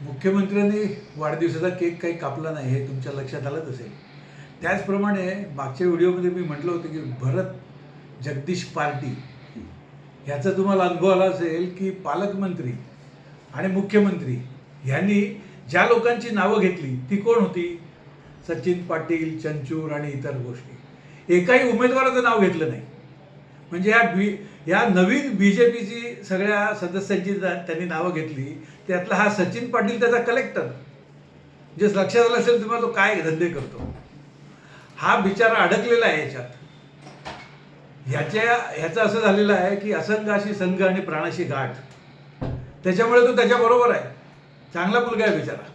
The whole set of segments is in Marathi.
मुख्यमंत्र्यांनी वाढदिवसाचा केक काही कापला नाही हे तुमच्या लक्षात आलंच असेल. त्याचप्रमाणे मागच्या व्हिडिओमध्ये मी म्हटलं होतं की भरत जगदीश पार्टी. ह्याचा तुम्हाला अनुभव आला असेल की पालकमंत्री आणि मुख्यमंत्री ह्यांनी ज्या लोकांची नावं घेतली ती कोण होती? सचिन पाटील चंचूर आणि इतर गोष्टी. एकाही उमेदवाराचं नाव घेतलं नाही. म्हणजे ह्या बी या नवीन बी जे पीची सगळ्या सदस्यांची त्यांनी नावं घेतली. त्यातला हा सचिन पाटील त्याचा कलेक्टर जे लक्षात आलं असेल तुम्हाला तो काय धंदे करतो. हा बिचारा अडकलेला आहे याच्यात. ह्याच्या ह्याचं असं झालेलं आहे की असंगाशी संघ आणि प्राणाशी गाठ. त्याच्यामुळे तो त्याच्याबरोबर आहे. चांगला मुलगा आहे बिचारा.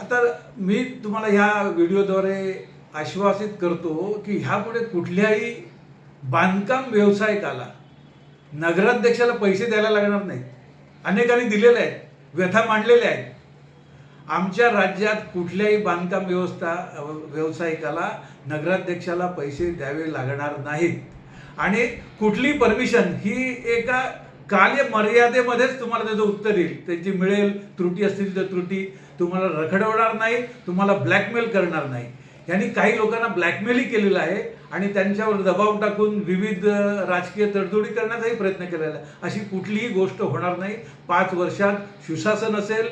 आता मी तुम्हाला ह्या व्हिडिओद्वारे आश्वासित करतो की ह्यापुढे कुठल्याही बांधकाम व्यावसायिकाला नगराध्यक्षाला पैसे द्यायला लागणार नाहीत. अनेकांनी दिलेले आहेत व्यथा मांडलेल्या आहेत. आमच्या राज्यात कुठल्याही बांधकाम व्यवस्था व्यावसायिकाला नगराध्यक्षाला पैसे द्यावे लागणार नाहीत. आणि कुठली परमिशन ही एका कार्यमर्यादेमध्येच तुम्हाला त्याचं उत्तर येईल. त्याची मिळेल त्रुटी असतील तर त्रुटी तुम्हाला रखडवणार नाही तुम्हाला ब्लॅकमेल करणार नाही यांनी काही लोकांना ब्लॅकमेलही केलेलं आहे आणि त्यांच्यावर दबाव टाकून विविध राजकीय तडजोडी करण्याचाही प्रयत्न केलेला आहे. अशी कुठलीही गोष्ट होणार नाही. पाच वर्षात सुशासन असेल.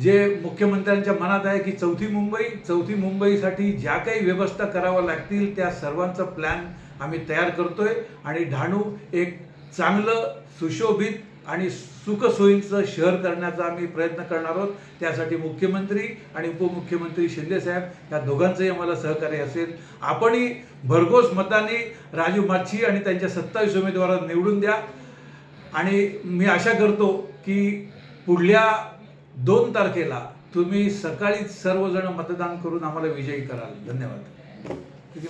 जे मुख्यमंत्र्यांच्या मनात आहे की चौथी मुंबई चौथी मुंबईसाठी ज्या काही व्यवस्था कराव्या लागतील त्या सर्वांचा प्लॅन आम्ही तयार करतोय. आणि डहाणू एक चांगलं सुशोभित आणि सुखसोयीचं शहर करण्याचा आम्ही प्रयत्न करणार आहोत. त्यासाठी मुख्यमंत्री आणि उपमुख्यमंत्री शिंदेसाहेब या दोघांचंही आम्हाला सहकार्य असेल. आपणही भरघोस मताने राजू माच्छी आणि त्यांच्या सत्तावीस उमेदवारांना निवडून द्या. आणि मी आशा करतो की पुढल्या दोन तारखेला तुम्ही सकाळीच सर्वजण मतदान करून आम्हाला विजयी कराल. धन्यवाद.